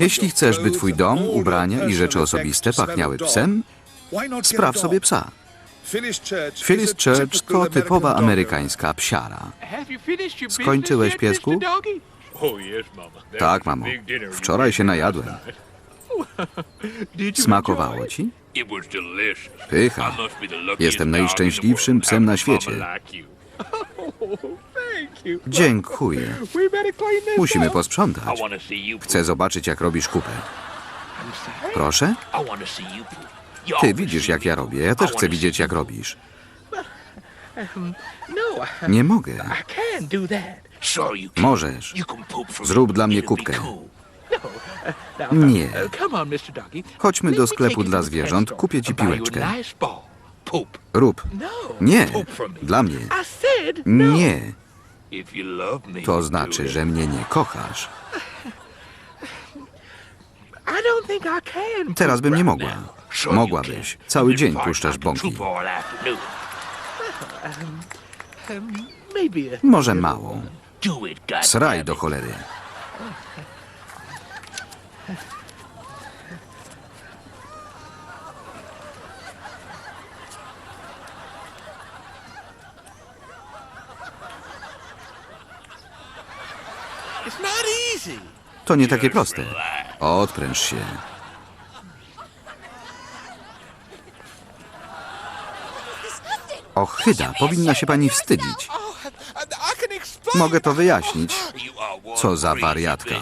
Jeśli chcesz, by twój dom, ubrania i rzeczy osobiste pachniały psem, spraw sobie psa. Phyllis Church to typowa amerykańska psiara. Skończyłeś, piesku? Tak, mamo. Wczoraj się najadłem. Smakowało ci? Pycha. Jestem najszczęśliwszym psem na świecie. Dziękuję. Musimy posprzątać. Chcę zobaczyć, jak robisz kupę. Proszę? Ty widzisz, jak ja robię. Ja też chcę widzieć, jak robisz. Nie mogę. Możesz. Zrób dla mnie kubkę. Nie. Chodźmy do sklepu dla zwierząt, kupię ci piłeczkę. Rób. Nie. Dla mnie. Nie. To znaczy, że mnie nie kochasz. Teraz bym nie mogła. Mogłabyś. Cały dzień puszczasz bąki. Może mało. Sraj do cholery. To nie takie proste. Odpręż się. Ochyda, powinna się pani wstydzić. Mogę to wyjaśnić. Co za wariatka.